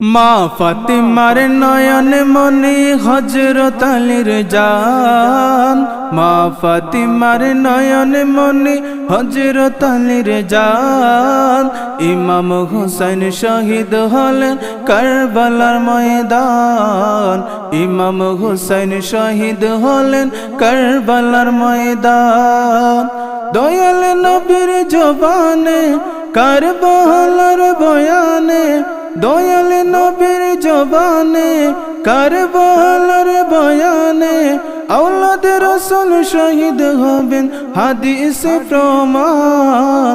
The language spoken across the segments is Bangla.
মা ফাতিমার নয়ন মনি হজরত আলীর জান। মা ফাতিমার নয়ন মনি হজরত আলীর জান। ইমাম হুসাইন শহীদ হলেন কারবালার ময়দান। ইমাম হুসাইন শহীদ হলেন কারবালার ময়দান। দয়াল নবীর জবানে কারবালার বয়ানে দয়াল নবীর জবানে কারবালার বয়ানে আউলাদের রসুল শহীদ হবেন হাদিস প্রমাণ।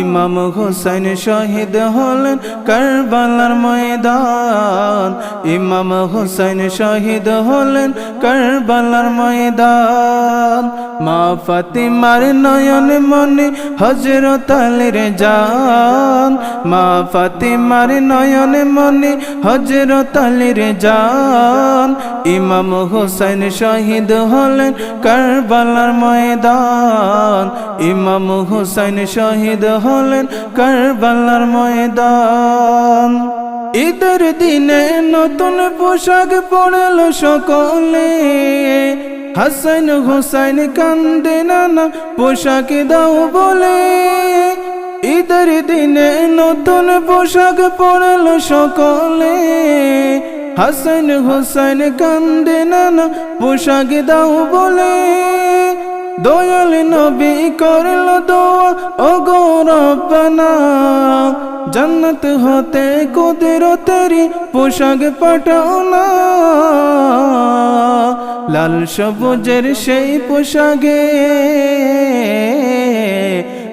ইমাম হুসাইন শহীদ হলেন কারবালার ময়দান। ইমাম হুসাইন শহীদ হলেন কারবালার ময়দান। মা ফাতিমার নয়ন মনি হজরত আলীর জান। মা ফাতিমার নয়ন মনি হজরত আলীর জান। ইমাম হুসাইন শহীদ হলেন কারবালার ময়দান। ইমাম হুসাইন শহীদ হলেন কারবালার ময়দান। ঈদের দিনে নতুন পোশাক পড়ল সকলে। হাসান হুসাইন কান্দে নানা পোশাক দাও বলে। ঈদের দিনে নতুন পোশাক পড়ল সকলে। হাসান হুসাইন কান্দে নানা পোশাক দাও বলে। দয়াল নবী করল দোয়া ও গৌরবনা জন্নত হতে কুদরতেরি পোশাক পাঠাও না। লাল সবুজের সেই পোশাকে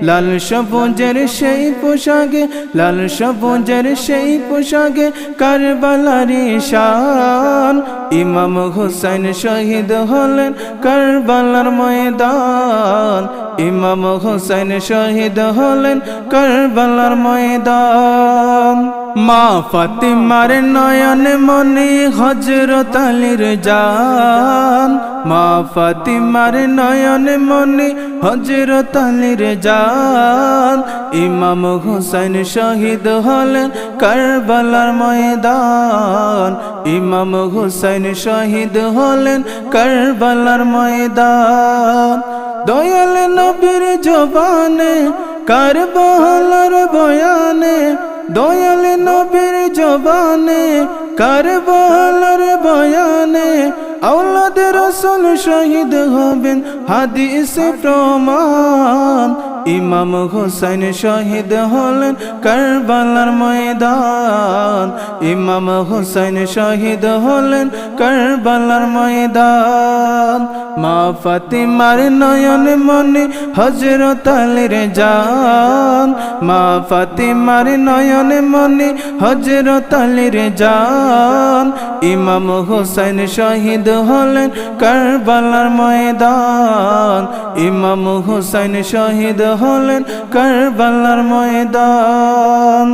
লাল সবুজের সেই পোশাকে, লাল সবুজের সেই পোশাকে কারবালারি শান ইমাম হুসাইন শহীদ হলেন কারবালার ময়দান। ইমাম হুসাইন শহীদ হলেন কারবালার ময়দান। মা ফাতিমার নয়ন মনি হজরত আলীর জান। মা ফাতিমার নয়ন মনি হজরত আলীর জান। ইমাম হুসাইন শহীদ হলেন কারবালার ময়দান। ইমাম হুসাইন শহীদ হলেন কারবালার ময়দান। দয়াল নবীর জবানে, কারবালার বয়ানে, দয়াল নবীর জবানে, কারবালার বয়ানে আওলাদ রসুল শহীদ হবেন হাদিস প্রমাণ। ইমাম হুসাইন শহীদ হলেন কারবালার ময়দান। ইমাম হুসাইন শহীদ হলেন কারবালার ময়দান। মা ফাতিমার নয়ন মনি হজরত আলীর জান। মা ফাতিমার নয়ন মনি হজরত আলীর জান। ইমাম হুসাইন শহীদ হলেন কারবালার ময়দান। ইমাম হুসাইন শহীদ হলেন কারবালার ময়দান।